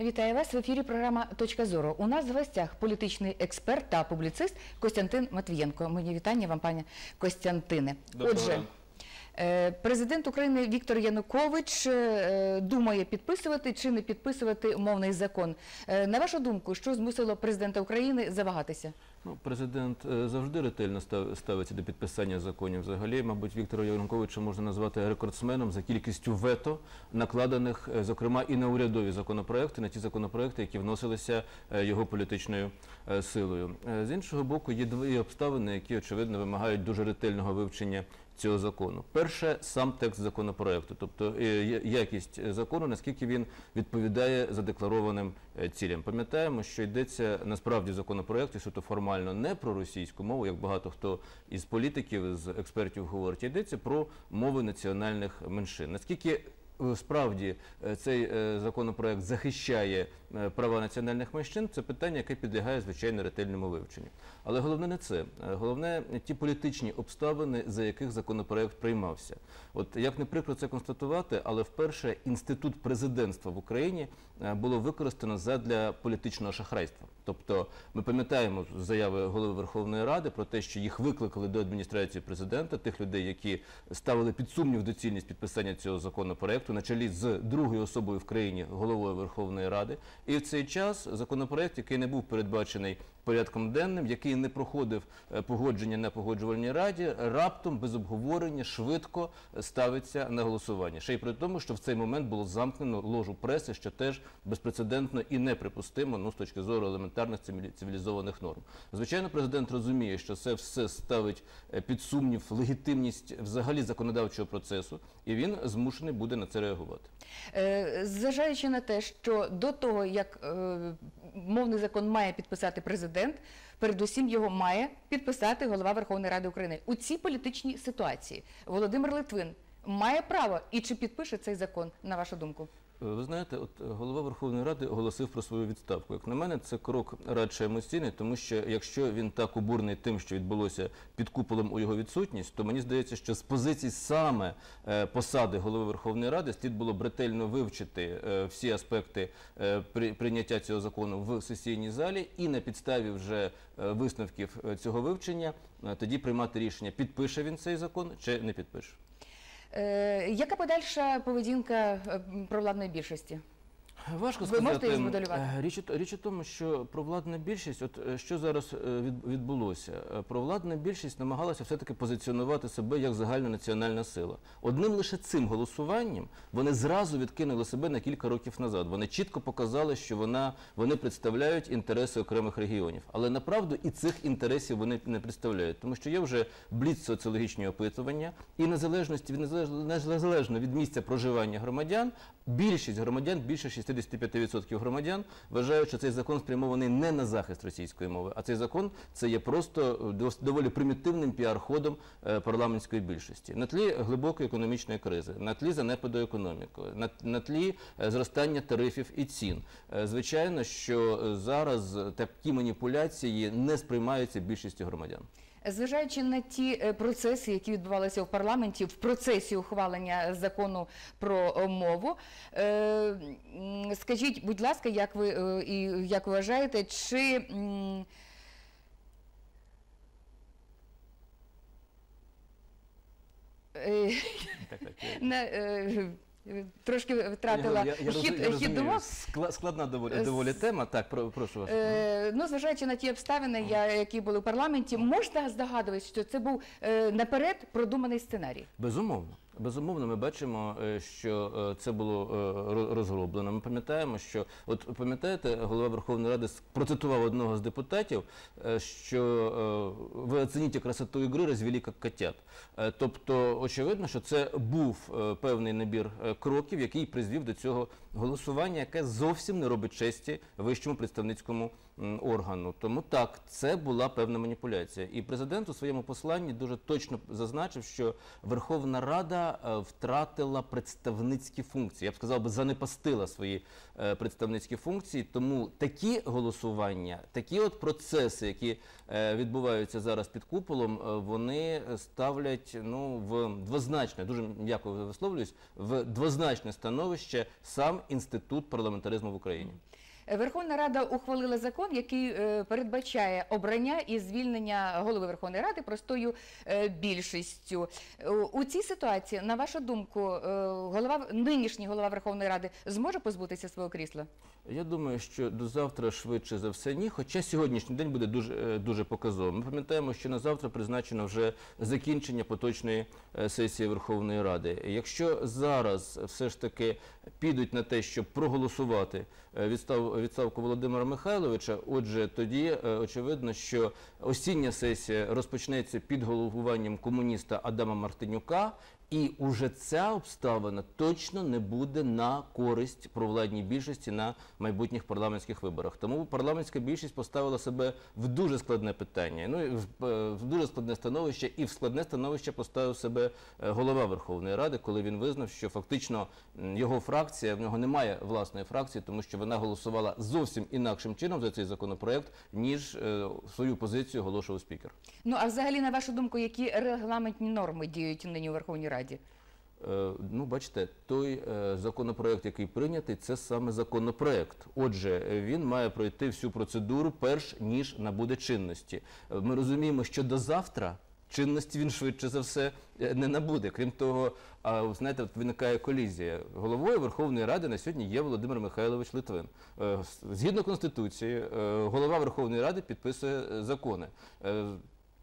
Вітаю вас в ефірі. Програма Точка зору. У нас в гостях політичний експерт та публіцист Костянтин Матвієнко. Мені вітання вам, пане Костянтине. Отже, президент України Віктор Янукович е, думає підписувати чи не підписувати мовний закон. Е, На вашу думку, що змусило президента України завагатися? Ну, президент е, завжди ретельно став- ставиться до підписання законів. Взагалі, мабуть, Віктора Януковича можна назвати рекордсменом за кількістю вето, накладених, е, зокрема, і на урядові законопроекти, на ті законопроекти, які вносилися е, його політичною е, силою. Е, З іншого боку, є дві обставини, які очевидно вимагають дуже ретельного вивчення. Цього закону перше сам текст законопроекту, тобто е, якість закону, наскільки він відповідає задекларованим е, цілям. Пам'ятаємо, що йдеться насправді в законопроекті суто формально не про російську мову, як багато хто із політиків, з експертів говорить, йдеться про мови національних меншин. Наскільки Справді е, цей е, законопроект захищає е, права національних меншин. Це питання, яке підлягає звичайно ретельному вивченню. Але головне не це. Е, Головне ті політичні обставини, за яких законопроект приймався. От як не прикро це констатувати, але вперше інститут президентства в Україні е, було використано задля політичного шахрайства. Тобто, ми пам'ятаємо заяви голови Верховної Ради про те, що їх викликали до адміністрації президента, тих людей, які ставили під сумнів доцільність підписання цього законопроекту, на чолі з другою особою в країні головою Верховної Ради. І в цей час законопроект, який не був передбачений порядком денним, який не проходив е, погодження на погоджувальній раді, раптом без обговорення швидко ставиться на голосування. Ще й при тому, що в цей момент було замкнено ложу преси, що теж безпрецедентно і неприпустимо ну, з точки зору елементарних цивілі- цивілізованих норм. Звичайно, президент розуміє, що це все ставить е, під сумнів легітимність взагалі законодавчого процесу, і він змушений буде на це реагувати. Е, Зважаючи на те, що до того, як е, мовний закон має підписати президент, передусім його має підписати голова Верховної Ради України. У цій політичній ситуації Володимир Литвин має право і чи підпише цей закон, на вашу думку? Е, Ви знаєте, от голова Верховної Ради оголосив про свою відставку. Як на мене, це крок радше емоційний, тому що якщо він так обурений тим, що відбулося під куполом у його відсутність, то мені здається, що з позиції саме е, посади голови Верховної Ради слід було б ретельно вивчити е, всі аспекти при- прийняття цього закону в сесійній залі і на підставі вже висновків цього вивчення тоді приймати рішення, підпише він цей закон чи не підпише. Е, Яка подальша поведінка е, провладної більшості? Важко Ви сказати. можете її змоделювати? Е, Річ, у- річ у тому, що провладна більшість, от е, що зараз е, від- відбулося, провладна більшість намагалася все-таки позиціонувати себе як загальнонаціональна сила. Одним лише цим голосуванням вони зразу відкинули себе на кілька років назад. Вони чітко показали, що вона, вони представляють інтереси окремих регіонів. Але направду і цих інтересів вони не представляють, тому що є вже бліц соціологічні опитування, і незалежності від незалежно, від місця проживання громадян, більшість громадян, більше 65% громадян вважають, що цей закон спрямований не на захист російської мови, а цей закон це є просто е, доволі примітивним піар-ходом е, парламентської більшості на тлі глибокої економічної кризи, на тлі занепаду економіки, на, тлі е, зростання тарифів і цін. Звичайно, що зараз такі маніпуляції не сприймаються більшістю громадян. Зважаючи на ті е, процеси, які відбувалися в парламенті в процесі ухвалення закону про е, мову, е, скажіть, будь ласка, як ви і як вважаєте, чи Так, так. трошки втратила Я- я- хід, я розумію. думок. Скла- Складна доволі, доволі тема. Так, про- прошу вас. Е, ну, зважаючи на ті обставини, я, які були в парламенті, можна здогадуватися, що це був е, наперед продуманий сценарій. Безумовно. Безумовно, ми бачимо, е, що е, це було е, розроблено. Ми пам'ятаємо, що от пам'ятаєте, голова Верховної Ради процитував одного з депутатів, що ви оцініть красоту ігри, розвели як котят. Тобто, очевидно, що це був певний набір кроків, який призвів до цього голосування, яке зовсім не робить честі вищому представницькому органу. Тому так, це була певна маніпуляція. І президент у своєму посланні дуже точно зазначив, що Верховна Рада е, втратила представницькі функції. Я б сказав би, занепастила свої е, представницькі функції. Тому такі голосування, такі от процеси, які е, відбуваються зараз під куполом, вони ставлять ну в двозначне, дуже м'яко висловлююсь, в двозначне становище сам інститут парламентаризму в Україні. Верховна Рада ухвалила закон, який е, передбачає обрання і звільнення голови Верховної Ради простою е, більшістю. Е, У цій ситуації, на вашу думку, голова нинішній голова Верховної Ради зможе позбутися свого крісла? Я думаю, що до завтра швидше за все ні. Хоча сьогоднішній день буде дуже е, дуже показовим. Ми пам'ятаємо, що на завтра призначено вже закінчення поточної е, сесії Верховної Ради. Якщо зараз все ж таки підуть на те, щоб проголосувати е, відстав, відставку Володимира Михайловича, отже, тоді очевидно, що осіння сесія розпочнеться під головуванням комуніста Адама Мартинюка. І уже ця обставина точно не буде на користь провладній більшості на майбутніх парламентських виборах. Тому парламентська більшість поставила себе в дуже складне питання. Ну і в, е, дуже складне становище, і в складне становище поставив себе е, голова Верховної Ради, коли він визнав, що фактично його фракція в нього немає власної фракції, тому що вона голосувала зовсім інакшим чином за цей законопроект, ніж е, свою позицію оголошував спікер. Ну а взагалі, на вашу думку, які регламентні норми діють нині у Верховній Раді? Е, Ну, бачите, той е, законопроект, який прийнятий, це саме законопроект. Отже, він має пройти всю процедуру, перш ніж набуде чинності. Е, Ми розуміємо, що до завтра чинності він швидше за все не набуде. Крім того, знаєте, виникає колізія. Головою Верховної Ради на сьогодні є Володимир Михайлович Литвин. Згідно конституції, голова Верховної Ради підписує закони.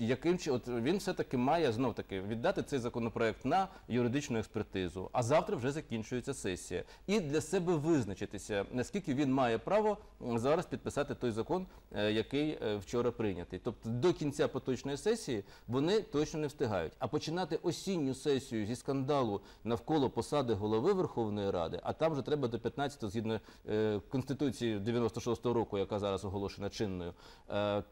Яким чи от він все таки має знов таки віддати цей законопроект на юридичну експертизу. А завтра вже закінчується сесія, і для себе визначитися, наскільки він має право зараз підписати той закон, е, який е, вчора прийнятий. Тобто до кінця поточної сесії вони точно не встигають. А починати осінню сесію зі скандалу навколо посади голови Верховної Ради, а там вже треба до 15 згідно е, конституції 96-го року, яка зараз оголошена чинною.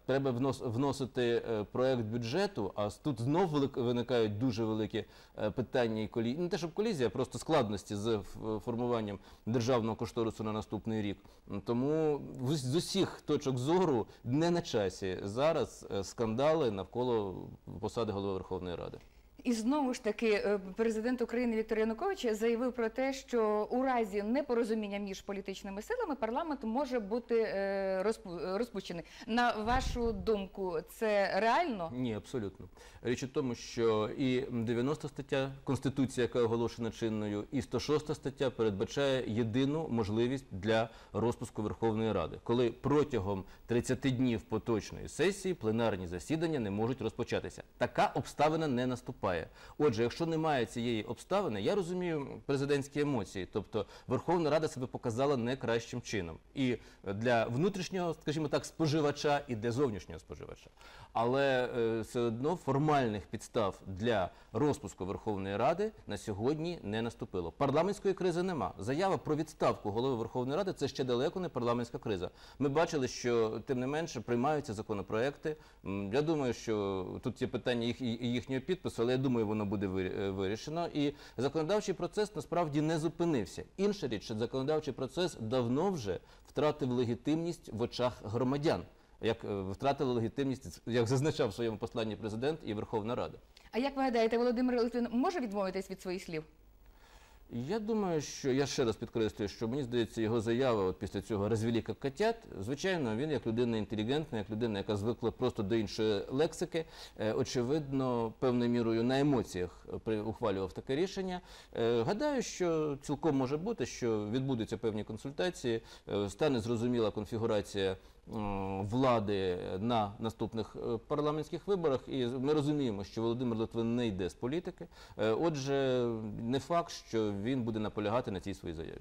Треба вносити е, проект бюджету. А тут знов виникають дуже великі е, питання і колі... не те, щоб колізія, а просто складності з формуванням державного кошторису на наступний рік. Тому з усіх точок зору не на часі зараз е, скандали навколо посади голови Верховної Ради. І знову ж таки, е, президент України Віктор Янукович заявив про те, що у разі непорозуміння між політичними силами парламент може бути е, розпущений. На вашу думку, це реально? Ні, абсолютно. Річ у тому, що і 90 стаття Конституції, яка оголошена чинною, і 106 стаття передбачає єдину можливість для розпуску Верховної Ради, коли протягом 30 днів поточної сесії пленарні засідання не можуть розпочатися. Така обставина не наступає. Отже, якщо немає цієї обставини, я розумію президентські емоції, тобто Верховна Рада себе показала не кращим чином і для внутрішнього, скажімо так, споживача, і для зовнішнього споживача. Але е, все одно формальних підстав для розпуску Верховної Ради на сьогодні не наступило. Парламентської кризи нема. Заява про відставку голови Верховної Ради це ще далеко не парламентська криза. Ми бачили, що тим не менше приймаються законопроекти. Я думаю, що тут є питання їх і їхнього підпису, але я думаю, воно буде е, вирішено. І законодавчий процес насправді не зупинився. Інша річ, що законодавчий процес давно вже втратив легітимність в очах громадян. Як е, втратили легітимність, як зазначав в своєму посланні президент і Верховна Рада. А як ви гадаєте, Володимир Литвин може відмовитись від своїх слів? Я думаю, що я ще раз підкреслюю, що мені здається, його заява от після цього розвіліка котят. Звичайно, він як людина інтелігентна, як людина, яка звикла просто до іншої лексики, е, очевидно, певною мірою на емоціях ухвалював таке рішення. Е, Гадаю, що цілком може бути, що відбудуться певні консультації, е, стане зрозуміла конфігурація влади на наступних е, парламентських виборах. І ми розуміємо, що Володимир Литвин не йде з політики. Е, Отже, не факт, що він буде наполягати на цій своїй заяві.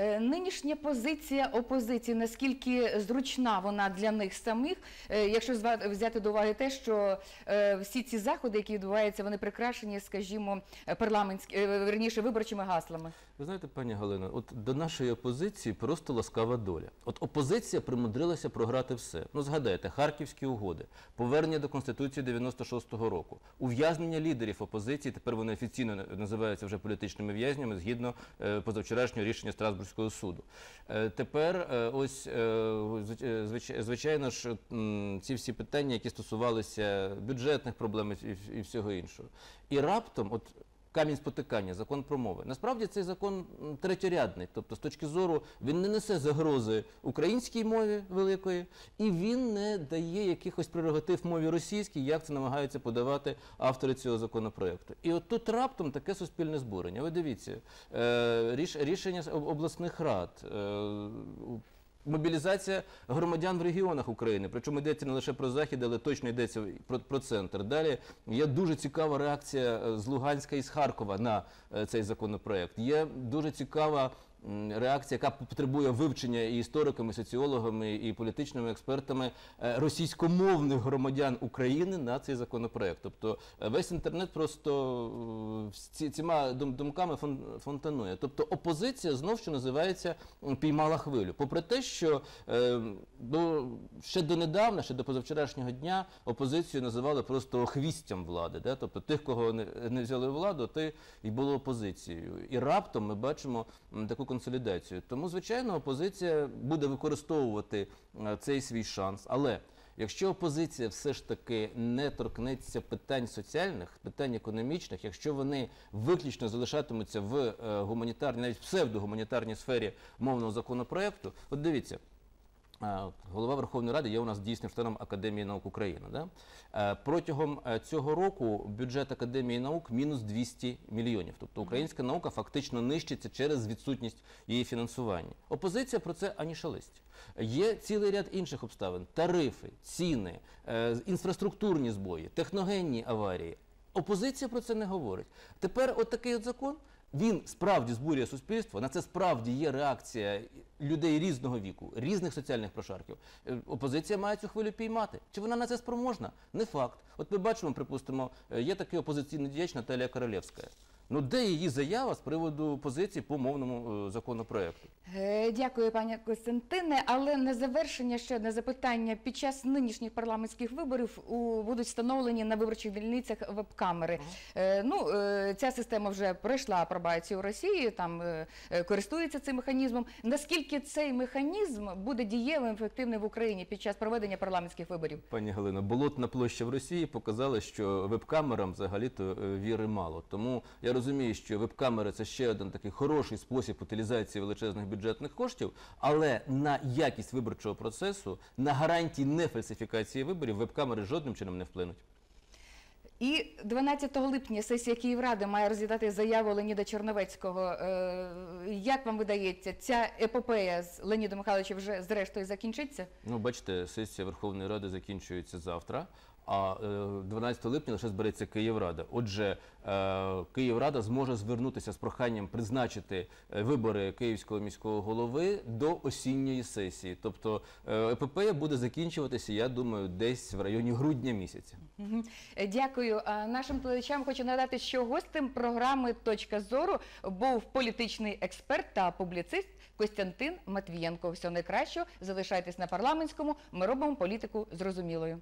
Е, Нинішня позиція опозиції, наскільки зручна вона для них самих, Е, якщо взяти до уваги те, що е, всі ці заходи, які відбуваються, вони прикрашені, скажімо, парламентські, верніше, виборчими гаслами. Ви знаєте, пані Галино, от до нашої опозиції просто ласкава доля. От опозиція примудрилася програти все. Ну згадайте, Харківські угоди, повернення до Конституції 96-го року, ув'язнення лідерів опозиції. Тепер вони офіційно на- називаються вже політичними в'язнями згідно позавчорашнього рішення Страсбурзького суду. Е, тепер е, ось е, звич- звич- звичайно ж ці всі питання, які стосувалися бюджетних проблем і всього іншого. І раптом, от камінь спотикання, закон про мови. Насправді цей закон третьорядний, тобто з точки зору він не несе загрози українській мові великої, і він не дає якихось прерогатив мові російській, як це намагаються подавати автори цього законопроекту. І от тут раптом таке суспільне збурення. Ви дивіться, е, ріш, рішення обласних рад. Мобілізація громадян в регіонах України, причому йдеться не лише про захід, але точно йдеться про, про центр. Далі є дуже цікава реакція е, з Луганська і з Харкова на е, цей законопроект. Є дуже цікава реакція, яка потребує вивчення і істориками, і соціологами, і політичними експертами е, російськомовних громадян України на цей законопроект. Тобто е, весь інтернет просто е, цими думками фон- фонтанує. Тобто опозиція знов, що називається, піймала хвилю. Попри те, що ще донедавна, ще до позавчорашнього дня опозицію називали просто хвістям влади. Да? Тобто тих, кого не, не взяли владу, ти і було опозицією. І раптом ми бачимо таку консолідацію. Тому, звичайно, опозиція буде використовувати е, цей свій шанс. Але Якщо опозиція все ж таки не торкнеться питань соціальних, питань економічних, якщо вони виключно залишатимуться в е, гуманітарній, навіть псевдогуманітарній сфері мовного законопроекту, от дивіться. Голова Верховної Ради є у нас дійсним членом Академії наук України. Да? Е, Протягом е, цього року бюджет Академії наук мінус 200 мільйонів. Тобто українська наука фактично нищиться через відсутність її фінансування. Опозиція про це ані шалисть. Є цілий ряд інших обставин: тарифи, ціни, е, інфраструктурні збої, техногенні аварії. Опозиція про це не говорить. Тепер от такий от закон. Він справді збурює суспільство. На це справді є реакція людей різного віку, різних соціальних прошарків. Е, Опозиція має цю хвилю піймати. Чи вона на це спроможна? Не факт. От ми бачимо, припустимо, е, є такий опозиційний діяч Наталія Королевська. Ну де її заява з приводу позиції по мовному е, законопроекту? Дякую, пані Костянтине. Але на завершення ще одне запитання. Під час нинішніх парламентських виборів будуть встановлені на виборчих дільницях веб-камери. Ну, ця система вже пройшла апробацію в Росії, там користується цим механізмом. Наскільки цей механізм буде дієвим, ефективним в Україні під час проведення парламентських виборів? Пані Галина, болотна площа в Росії показала, що веб-камерам взагалі-то е, віри мало. Тому я розумію, що веб-камери це ще один такий хороший спосіб утилізації величезних бюджетних коштів, але на якість виборчого процесу, на гарантії нефальсифікації виборів веб-камери жодним чином не вплинуть. І 12 липня сесія Київради має розглядати заяву Леніда Черновецького. Е, Як вам видається, ця епопея з Леонідом Михайловичем вже зрештою закінчиться? Ну, бачите, сесія Верховної Ради закінчується завтра. А е, 12 липня лише збереться Київрада. Отже, е, Київрада зможе звернутися з проханням призначити е, вибори київського міського голови до осінньої сесії. Тобто е, епопея буде закінчуватися, я думаю, десь в районі грудня місяця. Е, Дякую. Нашим глядачам хочу нагадати, що гостем програми Точка зору був політичний експерт та публіцист Костянтин Матвієнко. Всього найкращого. Залишайтесь на парламентському. Ми робимо політику зрозумілою.